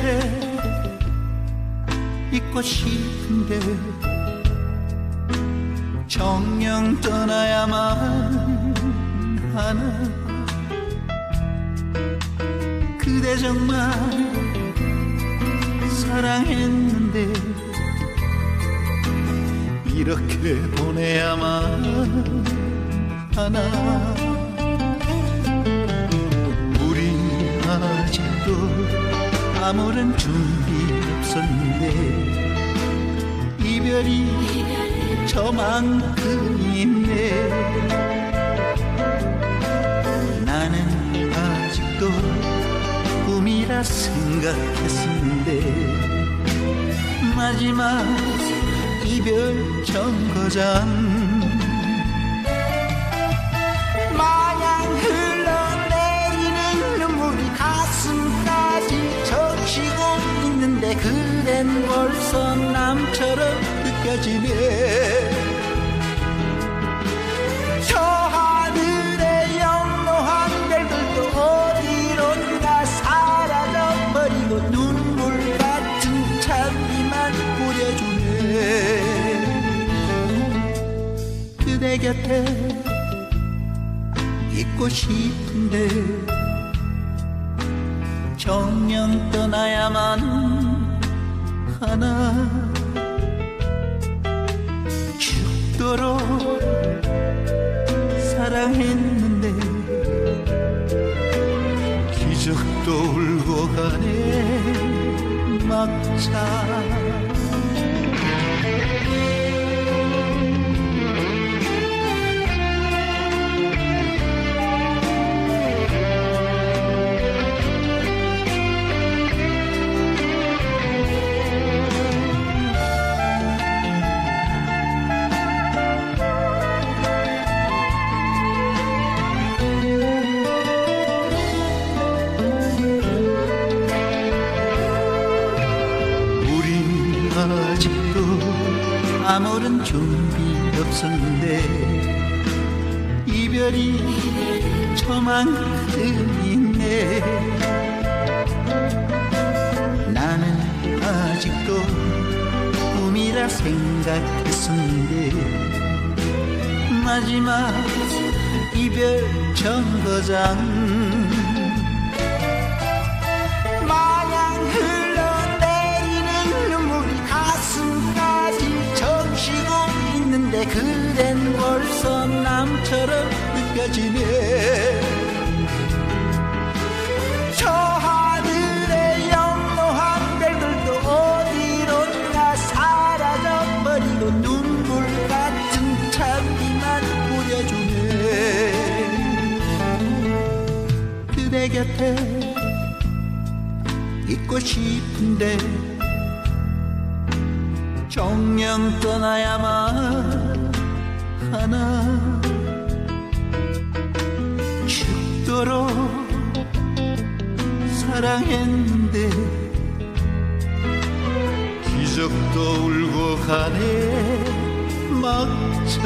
곁에 있고 싶은데 정령 떠나야만 하나. 그대 정말 사랑했는데 이렇게 보내야만 하나. 아무런 준비 없었는데 이별이 저만큼이네. 나는 아직도 꿈이라 생각했었는데 마지막 이별 정거장 그댄 벌써 남처럼 느껴지네. 저 하늘의 영롱한 별들도 어디론가 사라져버리고 눈물 같은 찬미만 뿌려주네. 그대 곁에 있고 싶은데 정녕 떠나야만 하나 죽도록 사랑했는데 기적도 울고 가네 막차 아무런 준비 없었는데 이별이 저만큼 있네. 나는 아직도 꿈이라 생각했었는데 마지막 이별 정거장 그댄 벌써 남처럼 느껴지네 저 하늘의 영롱한 별들도 어디론가 사라져버리고 눈물 같은 찬미만 뿌려주네 그대 곁에 있고 싶은데 정령 떠나야만 하나. 죽도록 사랑했는데 기적도 울고 가네. 막차